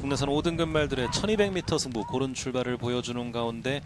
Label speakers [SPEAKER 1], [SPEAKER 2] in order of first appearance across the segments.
[SPEAKER 1] 국내선 5등급 말들의 1200m 승부 고른 출발을 보여주는 가운데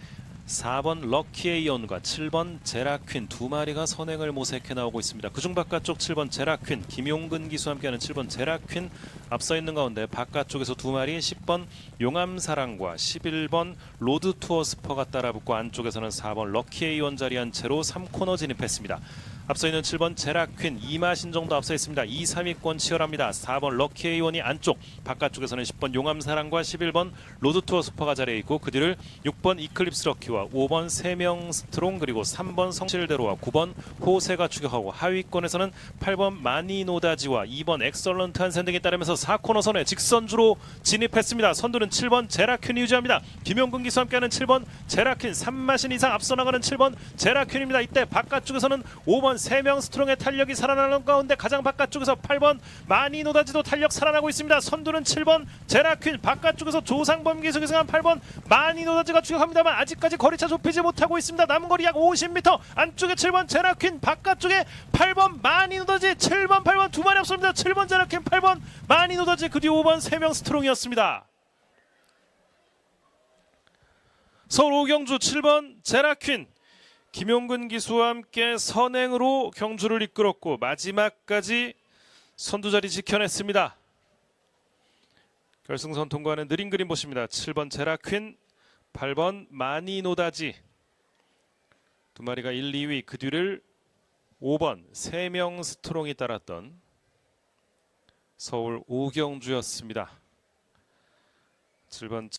[SPEAKER 1] 4번 럭키에이온과 7번 제라퀸 두 마리가 선행을 모색해 나오고 있습니다. 그중 바깥쪽 7번 제라퀸 김용근 기수와 함께하는 7번 제라퀸 앞서 있는 가운데 바깥쪽에서 두 마리 10번 용암사랑과 11번 로드투어 스퍼가 따라붙고 안쪽에서는 4번 럭키에이온 자리한 채로 3코너 진입했습니다. 앞서 있는 7번 제라퀸 이마신 정도 앞서 있습니다. 2, 3위권 치열합니다. 4번 럭키에이온이 안쪽 바깥쪽에서는 10번 용암사랑과 11번 로드투어 스퍼가 자리해 있고 그 뒤를 6번 이클립스 럭키와 5번 세명 스트롱 그리고 3번 성실대로와 9번 호세가 추격하고 하위권에서는 8번 마니노다지와 2번 엑설런트 한센 등이 따르면서 4코너 선에 직선주로 진입했습니다. 선두는 7번 제라퀸이 유지합니다. 김용근 기수와 함께하는 7번 제라퀸 3마신 이상 앞서 나가는 7번 제라퀸입니다. 이때 바깥쪽에서는 5번 세명 스트롱의 탄력이 살아나는 가운데 가장 바깥쪽에서 8번 마니 노다지도 탄력 살아나고 있습니다. 선두는 7번 제라퀸 바깥쪽에서 조상범 기수 계승한 8번 마니 노다지가 추격합니다만 아직까지 거리차 좁히지 못하고 있습니다. 남은 거리 약 50m 안쪽에 7번 제라퀸 바깥쪽에 8번 마니 노다지 7번 8번 두 마리 없습니다. 7번 제라퀸 8번 마니 노다지 그 뒤 5번 세명 스트롱이었습니다. 서울 오경주 7번 제라퀸 김용근 기수와 함께 선행으로 경주를 이끌었고 마지막까지 선두 자리 지켜냈습니다. 결승선 통과하는 느린 그림 보십니다. 7번 제라퀸, 8번 마니노다지 두 마리가 1, 2위 그 뒤를 5번 세명 스트롱이 따랐던 서울 오경주였습니다. 7번